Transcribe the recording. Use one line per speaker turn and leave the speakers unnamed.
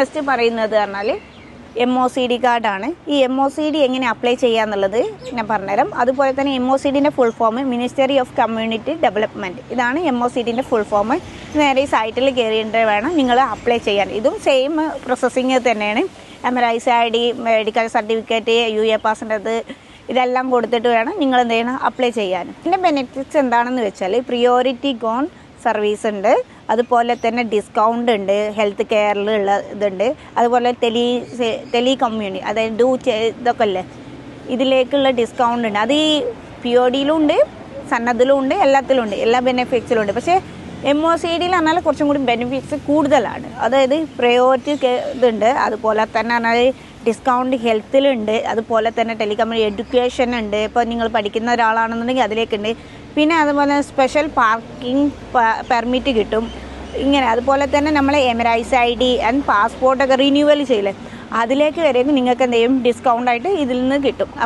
Next പറയുന്നത് പറഞ്ഞാൽ M O C D കാർഡാണ് ഈ എം ഒ സി ഡി എങ്ങനെ അപ്ലൈ ചെയ്യാന്നുള്ളത് ഞാൻ പറഞ്ഞുതരാം. അതുപോലെ തന്നെ M O C ഡിന്റെ full form ministry of community development ഇതാണ് എം ഒ സി ഡിന്റെ ഫുൾ ഫോം നേരെ ഈ സൈറ്റിൽ കയറിയിട്ട് വേണം നിങ്ങൾ അപ്ലൈ ചെയ്യാൻ. ഇതും സെയിം പ്രോസസ്സിങ് തന്നെയാണ്. Emirates I D medical certificate U A പാസിന്റെത് ഇതെല്ലാം കൊടുത്തിട്ട് വേണം നിങ്ങൾ എന്ത് ചെയ്യണം? അപ്ലൈ ചെയ്യാൻ. ഇതിന്റെ ബെനിഫിറ്റ്സ് എന്താണെന്ന് വെച്ചാൽ പ്രിയോറിറ്റി ഗോൺ സർവീസ് ഉണ്ട്. അതുപോലെ തന്നെ ഡിസ്കൗണ്ട് ഉണ്ട് ഹെൽത്ത് കെയറിലുള്ള ഇതുണ്ട്. അതുപോലെ ടെലി ടെലി കമ്മ്യൂണി അതായത് ഡൂ ഇതൊക്കെ അല്ലേ ഇതിലേക്കുള്ള ഡിസ്കൗണ്ട് ഉണ്ട്. അത് ഈ പി ഒ ഡിയിലും ഉണ്ട് സന്നദ്ധയിലും ഉണ്ട് എല്ലാത്തിലും ഉണ്ട്. എല്ലാ ബെനിഫിറ്റ്സിലും ഉണ്ട്. പക്ഷേ എം ഒ സി ഡിയിൽ പറഞ്ഞാൽ കുറച്ചും കൂടി ബെനിഫിറ്റ്സ് കൂടുതലാണ്. അതായത് പ്രയോറിറ്റി ഇതുണ്ട്. അതുപോലെ തന്നെ പറഞ്ഞാൽ ഡിസ്കൗണ്ട് ഹെൽത്തിലുണ്ട് അതുപോലെ തന്നെ ടെലികമ്മ്യൂണി എഡ്യൂക്കേഷൻ ഉണ്ട്. ഇപ്പോൾ നിങ്ങൾ പഠിക്കുന്ന ഒരാളാണെന്നുണ്ടെങ്കിൽ അതിലേക്കുണ്ട്. പിന്നെ അതുപോലെ സ്പെഷ്യൽ പാർക്കിംഗ് പെർമിറ്റ് കിട്ടും. ഇങ്ങനെ അതുപോലെ തന്നെ നമ്മൾ എമറൈസ് ഐ ഡി ആൻഡ് പാസ്പോർട്ടൊക്കെ റിന്യൂവൽ ചെയ്യില്ലേ അതിലേക്ക് വരെയൊക്കെ നിങ്ങൾക്ക് എന്തെങ്കിലും ഡിസ്കൗണ്ടായിട്ട് ഇതിൽ നിന്ന് കിട്ടും.